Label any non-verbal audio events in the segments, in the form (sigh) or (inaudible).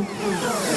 Oh, my God.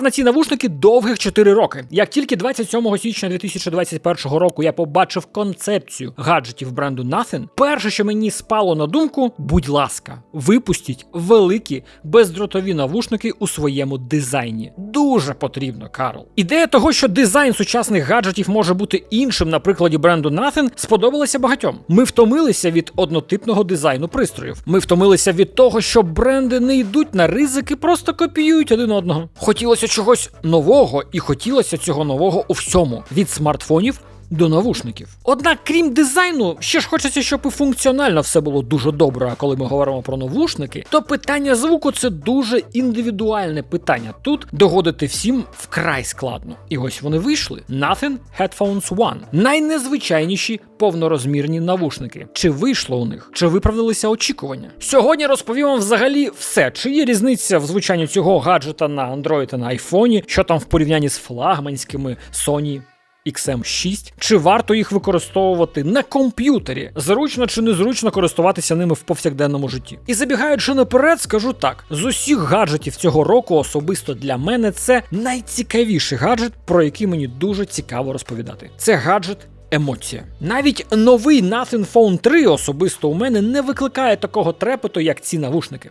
Чекав на ці навушники довгих 4 роки. Як тільки 27 січня 2021 року я побачив концепцію гаджетів бренду Nothing, перше, що мені спало на думку, будь ласка, випустіть великі бездротові навушники у своєму дизайні. Дуже потрібно, Карл. Ідея того, що дизайн сучасних гаджетів може бути іншим на прикладі бренду Nothing, сподобалася багатьом. Ми втомилися від однотипного дизайну пристроїв. Ми втомилися від того, що бренди не йдуть на ризики, просто копіюють один одного. Хотілося чогось нового, і хотілося цього нового у всьому від смартфонів. До навушників. Однак, крім дизайну, ще ж хочеться, щоб і функціонально все було дуже добре. А коли ми говоримо про навушники, то питання звуку це дуже індивідуальне питання. Тут догодити всім вкрай складно. І ось вони вийшли. Nothing Headphones One. найнезвичайніші повнорозмірні навушники. Чи вийшло у них? Чи виправдалися очікування? Сьогодні розповім вам взагалі все. Чи є різниця в звучанні цього гаджета на Android та на iPhone, що там в порівнянні з флагманськими Sony XM6, чи варто їх використовувати на комп'ютері, зручно чи незручно користуватися ними в повсякденному житті. І забігаючи наперед, скажу так: з усіх гаджетів цього року, особисто для мене, це найцікавіший гаджет, про який мені дуже цікаво розповідати. Це гаджет. Емоція. Навіть новий Nothing Phone 3 особисто у мене не викликає такого трепету, як ці навушники.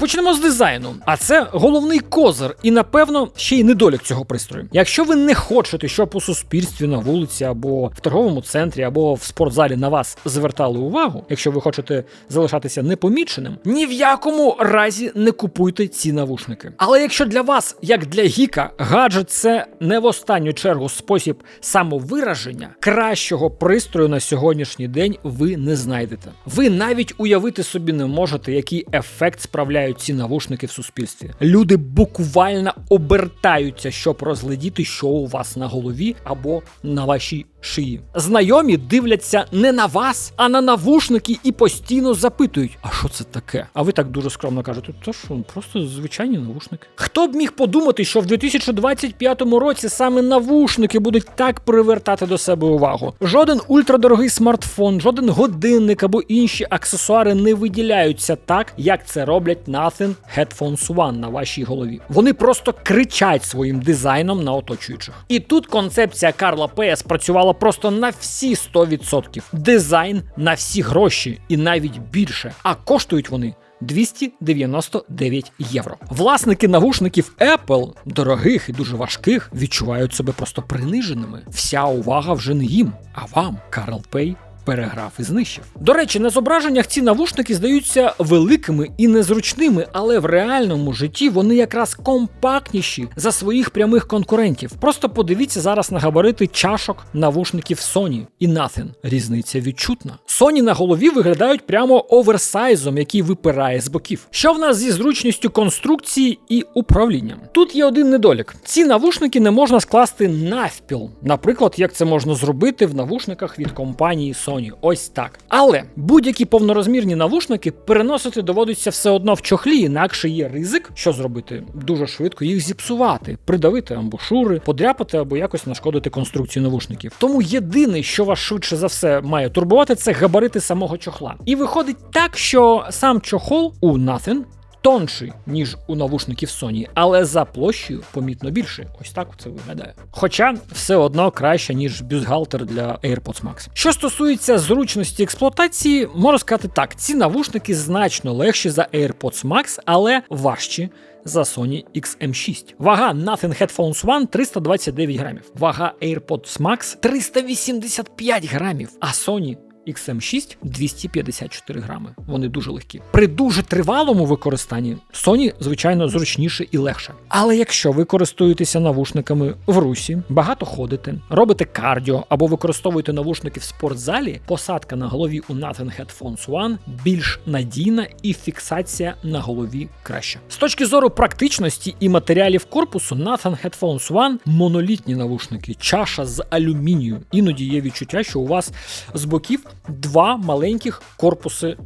Почнемо з дизайну, а це головний козир, і напевно ще й недолік цього пристрою. Якщо ви не хочете, щоб у суспільстві на вулиці або в торговому центрі, або в спортзалі на вас звертали увагу, якщо ви хочете залишатися непоміченим, ні в якому разі не купуйте ці навушники. Але якщо для вас, як для гіка, гаджет це не в останню чергу спосіб самовираження, кращого пристрою на сьогоднішній день ви не знайдете. Ви навіть уявити собі не можете, який ефект справляють ці навушники в суспільстві. Люди буквально обертаються, щоб розглядіти, що у вас на голові або на вашій шиї. Знайомі дивляться не на вас, а на навушники і постійно запитують: а що це таке? А ви так дуже скромно кажете, то що просто звичайні навушники. Хто б міг подумати, що в 2025 році саме навушники будуть так привертати до себе увагу? Жоден ультрадорогий смартфон, жоден годинник або інші аксесуари не виділяються так, як це роблять Nothing Headphones One на вашій голові. Вони просто кричать своїм дизайном на оточуючих. І тут концепція Карла Пея спрацювала просто на всі 100%. Дизайн на всі гроші і навіть більше. А коштують вони. 299 євро. Власники навушників Apple, дорогих і дуже важких, відчувають себе просто приниженими. Вся увага вже не їм, а вам, Карл Пей. Переграв і знищив. До речі, на зображеннях ці навушники здаються великими і незручними, але в реальному житті вони якраз компактніші за своїх прямих конкурентів. Просто подивіться зараз на габарити чашок навушників Sony і Nothing. Різниця відчутна. Sony на голові виглядають прямо оверсайзом, який випирає з боків. Що в нас зі зручністю конструкції і управлінням? Тут є один недолік: ці навушники не можна скласти навпіл, наприклад, як це можна зробити в навушниках від компанії Sony. Ось так. Але будь-які повнорозмірні навушники переносити доводиться все одно в чохлі, інакше є ризик, що зробити дуже швидко їх зіпсувати, придавити амбушури, подряпати або якось нашкодити конструкцію навушників. Тому єдине, що вас швидше за все має турбувати, це габарити самого чохла. І виходить так, що сам чохол у Nothing тонший, ніж у навушників Sony, але за площею помітно більший. Ось так це виглядає. Хоча все одно краще, ніж бюстгальтер для AirPods Max. Що стосується зручності експлуатації, можу сказати так: ці навушники значно легші за AirPods Max, але важчі. За Sony XM6. Вага Nothing Headphones One 329 грамів. Вага AirPods Max 385 грамів. А Sony XM6 254 грами. Вони дуже легкі. При дуже тривалому використанні Sony, звичайно, зручніше і легше. Але якщо ви користуєтеся навушниками в русі, багато ходите, робите кардіо або використовуєте навушники в спортзалі, посадка на голові у Nothing Headphones One більш надійна і фіксація на голові краща. З точки зору практичності і матеріалів корпусу, Nothing Headphones One монолітні навушники, чаша з алюмінію. Іноді є відчуття, що у вас з боків два маленьких корпуси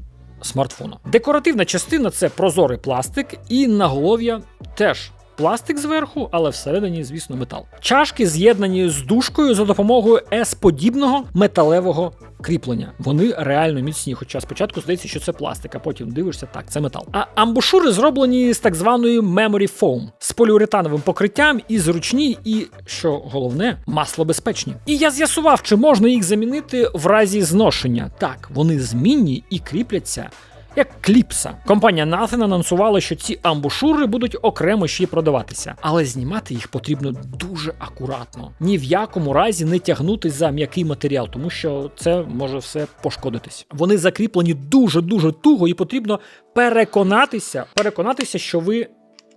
смартфона. Декоративна частина це прозорий пластик, і наголов'я теж пластик зверху, але всередині, звісно, метал. Чашки з'єднані з дужкою за допомогою S-подібного металевого кріплення. Вони реально міцні, хоча спочатку здається, що це пластик, а потім дивишся, так, це метал. А амбушури зроблені з так званої memory foam, з поліуретановим покриттям і зручні, і що головне, маслобезпечні. І я з'ясував, чи можна їх замінити в разі зношення. Так, вони змінні і кріпляться. Як кліпса. Компанія Nothing анонсувала, що ці амбушури будуть окремо ще й продаватися, але знімати їх потрібно дуже акуратно. Ні в якому разі не тягнутись за м'який матеріал, тому що це може все пошкодитись. Вони закріплені дуже дуже туго, і потрібно переконатися, переконатися, що ви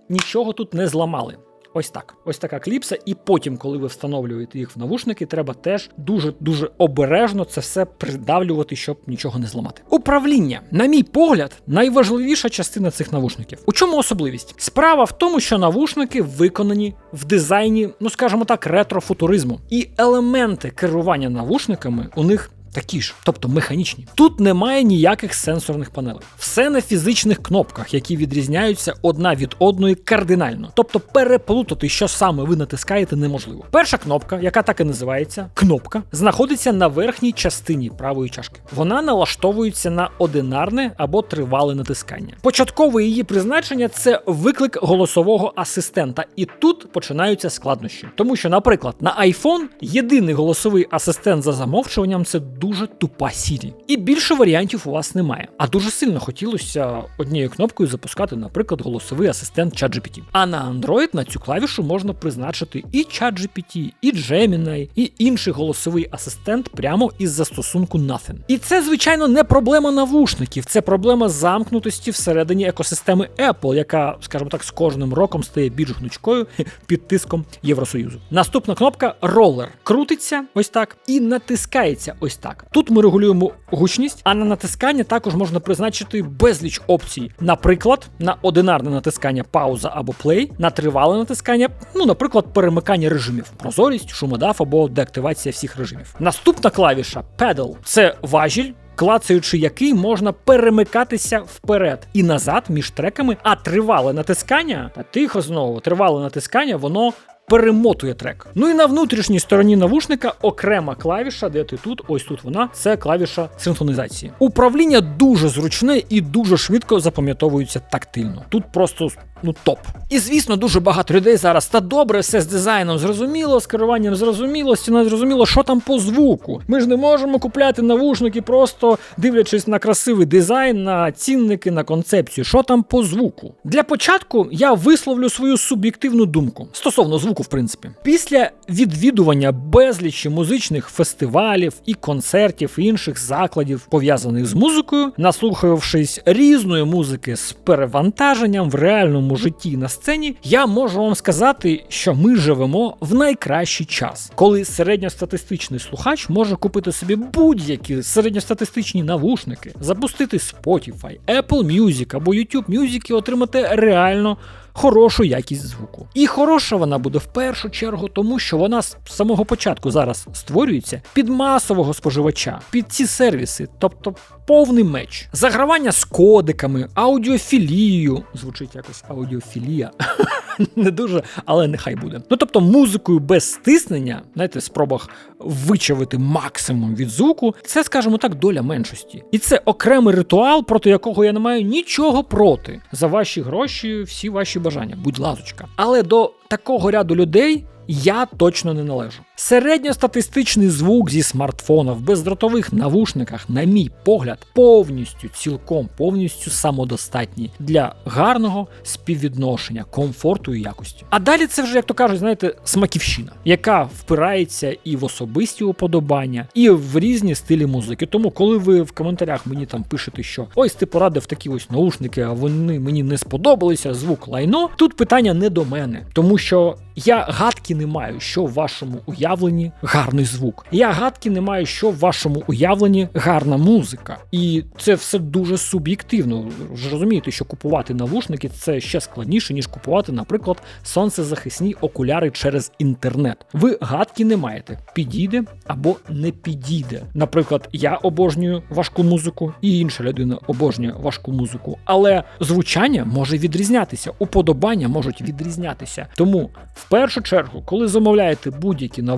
нічого тут не зламали. Ось так, ось така кліпса, і потім, коли ви встановлюєте їх в навушники, треба теж дуже дуже обережно це все придавлювати, щоб нічого не зламати. Управління, на мій погляд, найважливіша частина цих навушників. У чому особливість? Справа в тому, що навушники виконані в дизайні, ну скажімо так, ретрофутуризму, і елементи керування навушниками у них такі ж, тобто механічні. Тут немає ніяких сенсорних панелей. Все на фізичних кнопках, які відрізняються одна від одної кардинально. Тобто переплутати, що саме ви натискаєте, неможливо. Перша кнопка, яка так і називається, кнопка, знаходиться на верхній частині правої чашки. Вона налаштовується на одинарне або тривале натискання. Початкове її призначення це виклик голосового асистента, і тут починаються складнощі. Тому що, наприклад, на iPhone єдиний голосовий асистент за замовчуванням це дуже тупа Siri. І більше варіантів у вас немає. А дуже сильно хотілося однією кнопкою запускати, наприклад, голосовий асистент ChatGPT. А на Android на цю клавішу можна призначити і ChatGPT, і Gemini, і інший голосовий асистент прямо із застосунку Nothing. І це, звичайно, не проблема навушників, це проблема замкнутості всередині екосистеми Apple, яка, скажімо так, з кожним роком стає більш гнучкою (laughs) під тиском Євросоюзу. Наступна кнопка Roller. Крутиться ось так і натискається ось так. Тут ми регулюємо гучність, а на натискання також можна призначити безліч опцій. Наприклад, на одинарне натискання пауза або плей, на тривале натискання, ну, наприклад, перемикання режимів, прозорість, шумодав або деактивація всіх режимів. Наступна клавіша Pedal – це важіль. Клацаючи який можна перемикатися вперед і назад між треками, а тривале натискання, та тихо знову, тривале натискання, воно перемотує трек. Ну і на внутрішній стороні навушника окрема клавіша, де ти тут, ось тут вона, це клавіша синхронізації. Управління дуже зручне і дуже швидко запам'ятовується тактильно. Тут просто ну топ. І звісно, дуже багато людей зараз. Та добре, все з дизайном зрозуміло, з керуванням зрозуміло, стіна зрозуміло, що там по звуку. Ми ж не можемо купляти навушники, просто дивлячись на красивий дизайн, на цінники, на концепцію. Що там по звуку? Для початку я висловлю свою суб'єктивну думку стосовно звуку, в принципі. Після відвідування безлічі музичних фестивалів і концертів і інших закладів, пов'язаних з музикою, наслухавшись різної музики з перевантаженням в реальному житті на сцені, я можу вам сказати, що ми живемо в найкращий час, коли середньостатистичний слухач може купити собі будь-які середньостатистичні навушники, запустити Spotify, Apple Music або YouTube Music і отримати реально. Хорошу якість звуку. І хороша вона буде в першу чергу, тому що вона з самого початку зараз створюється під масового споживача, під ці сервіси, тобто повний меч. Загравання з кодиками, аудіофілією. Звучить якось аудіофілія. (laughs) Не дуже, але нехай буде. Ну тобто, музикою без стиснення, знаєте, спробах вичавити максимум від звуку, це, скажімо так, доля меншості. І це окремий ритуал, проти якого я не маю нічого проти. За ваші гроші, всі ваші бажання, будь ласочка. Але до такого ряду людей. Я точно не належу. Середньостатистичний звук зі смартфона в бездротових навушниках, на мій погляд, повністю цілком повністю самодостатній для гарного співвідношення, комфорту і якості. А далі це вже, як то кажуть, знаєте, смаківщина, яка впирається і в особисті уподобання, і в різні стилі музики. Тому, коли ви в коментарях мені там пишете, що ось ти порадив такі ось наушники, а вони мені не сподобалися, звук лайно. Тут питання не до мене, тому що Я гадки не маю, що в вашому уявленні гарний звук. Я гадки не маю, що в вашому уявленні гарна музика. І це все дуже суб'єктивно. Ж розумієте, що купувати навушники це ще складніше, ніж купувати, наприклад, сонцезахисні окуляри через інтернет. Ви гадки не маєте, підійде або не підійде. Наприклад, я обожнюю важку музику, і інша людина обожнює важку музику, але звучання може відрізнятися, уподобання можуть відрізнятися. Тому в першу чергу, коли замовляєте будь-які навушники,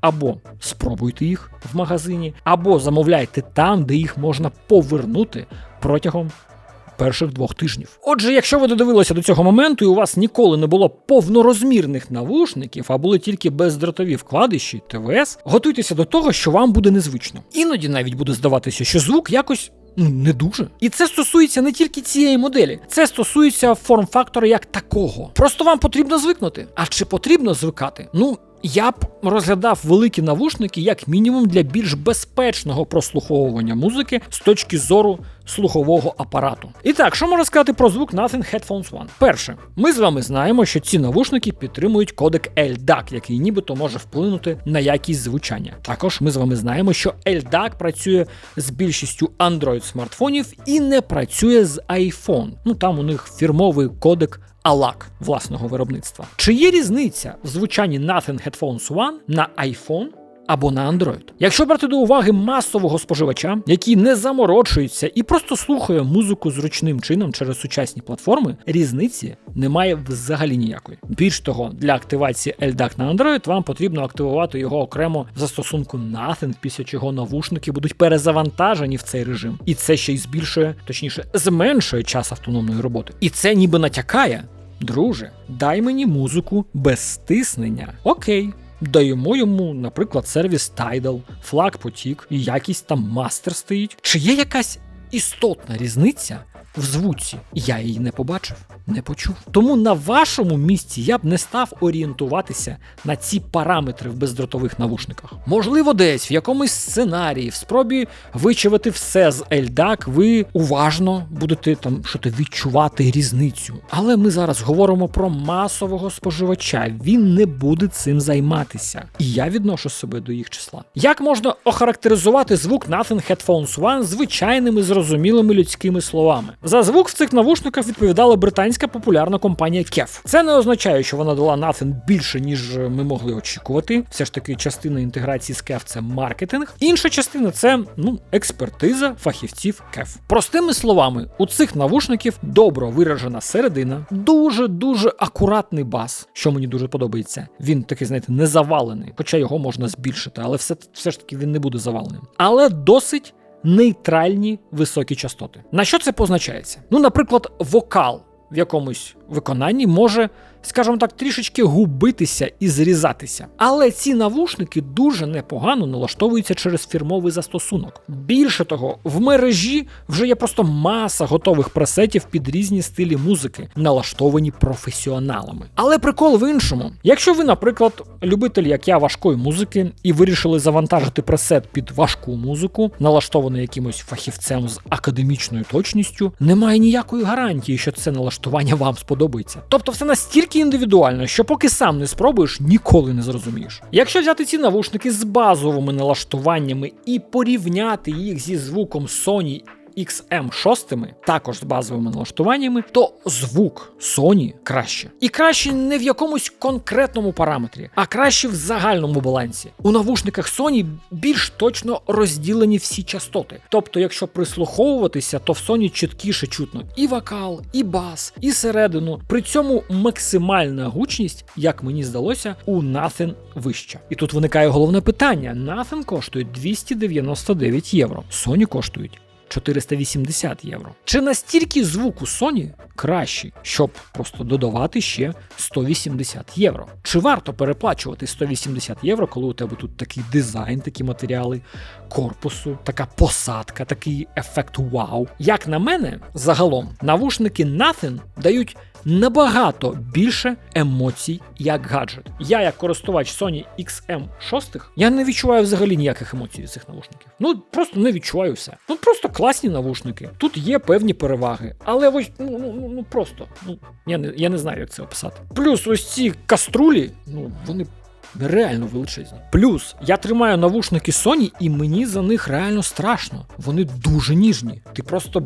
або спробуйте їх в магазині, або замовляйте там, де їх можна повернути протягом. Перших двох тижнів. Отже, якщо ви додивилися до цього моменту, і у вас ніколи не було повнорозмірних навушників, а були тільки бездротові вкладиші ТВС, готуйтеся до того, що вам буде незвично. Іноді навіть буде здаватися, що звук якось ну, не дуже. І це стосується не тільки цієї моделі, це стосується форм-фактора як такого. Просто вам потрібно звикнути. А чи потрібно звикати? Ну. Я б розглядав великі навушники як мінімум для більш безпечного прослуховування музики з точки зору слухового апарату. І так, що можна сказати про звук Nothing Headphones One? Перше, ми з вами знаємо, що ці навушники підтримують кодек LDAC, який нібито може вплинути на якість звучання. Також ми з вами знаємо, що LDAC працює з більшістю Android смартфонів і не працює з iPhone. Ну там у них фірмовий кодек ALAC власного виробництва. Чи є різниця в звучанні Nothing Headphones One на iPhone або на Android. Якщо брати до уваги масового споживача, який не заморочується і просто слухає музику зручним чином через сучасні платформи, різниці немає взагалі ніякої. Більш того, для активації LDAC на Android вам потрібно активувати його окремо в застосунку Nothing, після чого навушники будуть перезавантажені в цей режим. І це ще й збільшує, точніше, зменшує час автономної роботи. І це ніби натякає. Друже, дай мені музику без стиснення. Окей. Даємо йому, наприклад, сервіс Tidal, флаг потік і якийсь там мастер стоїть. Чи є якась істотна різниця в звуці? Я її не побачив, не почув. Тому на вашому місці я б не став орієнтуватися на ці параметри в бездротових навушниках. Можливо, десь в якомусь сценарії, в спробі вичавити все з LDAC, ви уважно будете там що відчувати різницю. Але ми зараз говоримо про масового споживача. Він не буде цим займатися. І я відношу себе до їх числа. Як можна охарактеризувати звук Nothing Headphones One звичайними зрозумілими людськими словами? За звук в цих навушниках відповідала британська популярна компанія KEF. Це не означає, що вона дала Nothing більше, ніж ми могли очікувати. Все ж таки, частина інтеграції з KEF – це маркетинг. Інша частина це ну експертиза фахівців KEF. Простими словами, у цих навушників добре виражена середина, дуже дуже акуратний бас, що мені дуже подобається. Він такий, знаєте, не завалений, хоча його можна збільшити, але все, все ж таки він не буде заваленим. Але досить нейтральні високі частоти. На що це позначається? Ну, наприклад, вокал в якомусь виконанні може, скажімо так, трішечки губитися і зрізатися. Але ці навушники дуже непогано налаштовуються через фірмовий застосунок. Більше того, в мережі вже є просто маса готових пресетів під різні стилі музики, налаштовані професіоналами. Але прикол в іншому, якщо ви, наприклад, любитель, як я, важкої музики, і вирішили завантажити пресет під важку музику, налаштований якимось фахівцем з академічною точністю, немає ніякої гарантії, що це налаштування вам сподобається. Тобто, все настільки індивідуально, що поки сам не спробуєш, ніколи не зрозумієш. Якщо взяти ці навушники з базовими налаштуваннями і порівняти їх зі звуком Sony XM6, також з базовими налаштуваннями, то звук Sony краще. І краще не в якомусь конкретному параметрі, а краще в загальному балансі. У навушниках Sony більш точно розділені всі частоти. Тобто, якщо прислуховуватися, то в Sony чіткіше чутно і вокал, і бас, і середину. При цьому максимальна гучність, як мені здалося, у Nothing вища. І тут виникає головне питання: Nothing коштує 299 євро, Sony коштують 480 євро. Чи настільки звук у Sony кращий, щоб просто додавати ще 180 євро? Чи варто переплачувати 180 євро, коли у тебе тут такий дизайн, такі матеріали корпусу, така посадка, такий ефект вау? Як на мене, загалом навушники Nothing дають набагато більше емоцій як гаджет. Я, як користувач Sony XM6, я не відчуваю взагалі ніяких емоцій від цих навушників. Ну просто не відчуваю все. Ну просто класні навушники, тут є певні переваги. Але ось ну, ну, ну, ну просто. Ну, я не, я не знаю, як це описати. Плюс ось ці каструлі, ну вони. Реально величезні. Плюс я тримаю навушники Sony, і мені за них реально страшно. Вони дуже ніжні. Ти просто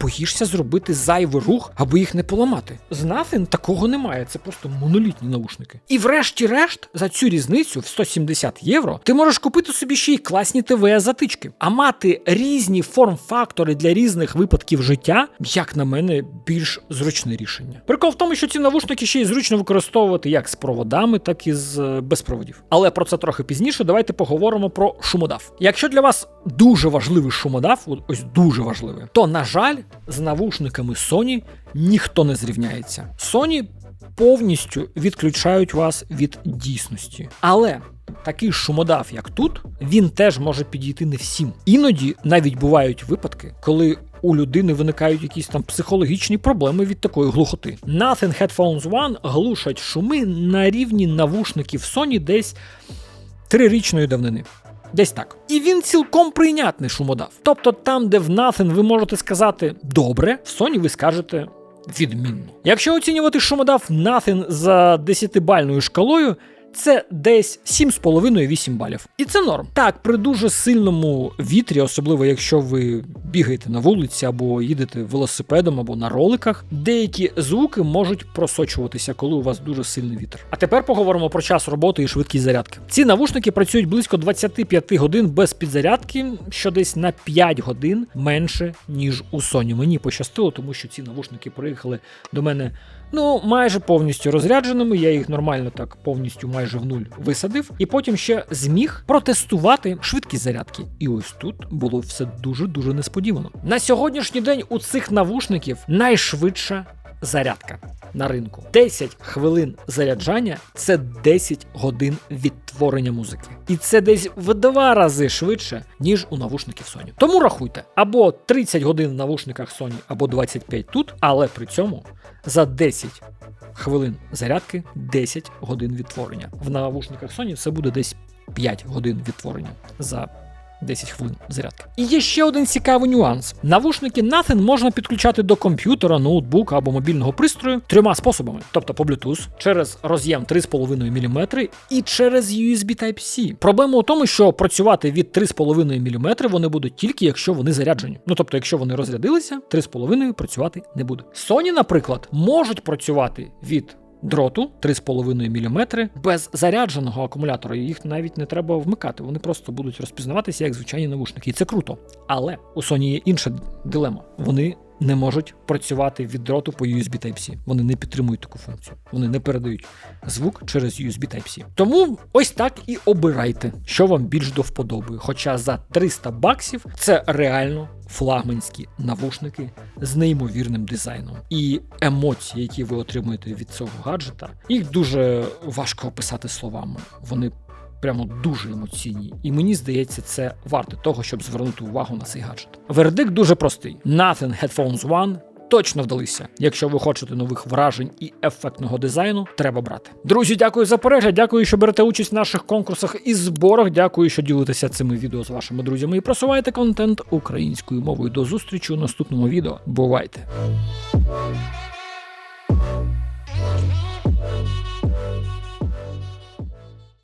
боїшся зробити зайвий рух, аби їх не поламати. З Nothing такого немає, це просто монолітні наушники. І врешті-решт, за цю різницю в 170 євро ти можеш купити собі ще й класні ТВ-затички. А мати різні форм-фактори для різних випадків життя, як на мене, більш зручне рішення. Прикол в тому, що ці навушники ще й зручно використовувати як з проводами, так і з е, без проводів. Але про це трохи пізніше. Давайте поговоримо про шумодав. Якщо для вас дуже важливий шумодав, ось дуже важливий, то на жаль, з навушниками Sony ніхто не зрівняється. Sony повністю відключають вас від дійсності. Але такий шумодав, як тут, він теж може підійти не всім. Іноді навіть бувають випадки, коли у людини виникають якісь там психологічні проблеми від такої глухоти. Nothing Headphones One глушать шуми на рівні навушників Sony десь трирічної давнини. Десь так. І він цілком прийнятний шумодав. Тобто там, де в Nothing ви можете сказати добре, в Sony ви скажете відмінно. Якщо оцінювати шумодав Nothing за 10-бальною шкалою, це десь 7,5-8 балів. І це норм. Так, при дуже сильному вітрі, особливо якщо ви бігаєте на вулиці або їдете велосипедом або на роликах, деякі звуки можуть просочуватися, коли у вас дуже сильний вітер. А тепер поговоримо про час роботи і швидкість зарядки. Ці навушники працюють близько 25 годин без підзарядки, що десь на 5 годин менше, ніж у Sony. Мені пощастило, тому що ці навушники приїхали до мене. Ну, майже повністю розрядженими, я їх нормально так повністю майже в нуль висадив, і потім ще зміг протестувати швидкість зарядки. І ось тут було все дуже-дуже несподівано. На сьогоднішній день у цих навушників найшвидша зарядка на ринку. 10 хвилин заряджання це 10 годин відтворення музики. І це десь в два рази швидше, ніж у навушників Sony. Тому рахуйте, або 30 годин в навушниках Sony, або 25 тут, але при цьому за 10 хвилин зарядки 10 годин відтворення. В навушниках Sony це буде десь 5 годин відтворення за 10 хвилин зарядки. І є ще один цікавий нюанс: навушники Nothing можна підключати до комп'ютера, ноутбука або мобільного пристрою трьома способами: тобто по Bluetooth, через роз'єм 3,5 мм і через USB Type-C. Проблема у тому, що працювати від 3,5 мм вони будуть тільки якщо вони заряджені. Ну тобто, якщо вони розрядилися, 3,5 працювати не буде. Sony, наприклад, можуть працювати від дроту 3,5 мм без зарядженого акумулятора. Їх навіть не треба вмикати. Вони просто будуть розпізнаватися як звичайні навушники. І це круто. Але у Sony є інша дилема. Вони не можуть працювати від дроту по USB Type-C. Вони не підтримують таку функцію. Вони не передають звук через USB Type-C. Тому ось так і обирайте, що вам більш до вподоби. Хоча за 300 баксів це реально флагманські навушники з неймовірним дизайном. І емоції, які ви отримуєте від цього гаджета, їх дуже важко описати словами. Вони прямо дуже емоційні. І мені здається, це варте того, щоб звернути увагу на цей гаджет. Вердикт дуже простий: Nothing Headphones One точно вдалися. Якщо ви хочете нових вражень і ефектного дизайну, треба брати. Друзі, дякую за перегляд. Дякую, що берете участь в наших конкурсах і зборах. Дякую, що ділитеся цими відео з вашими друзями і просуваєте контент українською мовою. До зустрічі у наступному відео. Бувайте!